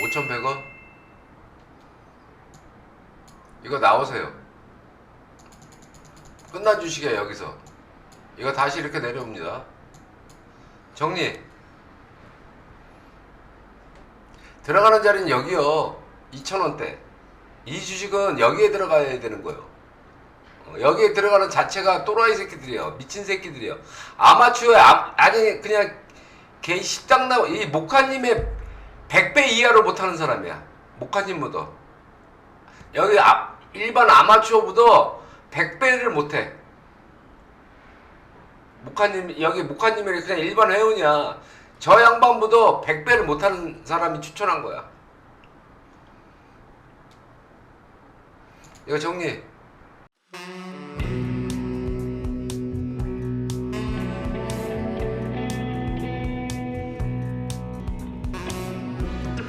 5,100원? 이거 나오세요. 주식이에요, 여기서. 이거 다시 이렇게 내려옵니다. 정리. 들어가는 자리는 여기요. 2,000원대. 이 주식은 여기에 들어가야 되는 거예요. 어, 여기에 들어가는 자체가 또라이 새끼들이에요. 미친 새끼들이에요. 아마추어에 아, 아니 그냥 개 십당 나, 이 목카님의 100배 이하로 못하는 사람이야. 목카님보다. 여기 아, 일반 아마추어보다 100배를 못해. 목카님, 여기 목카님이 그냥 일반 회원이야. 저 양반보다 100배를 못하는 사람이 추천한 거야. 이거 정리.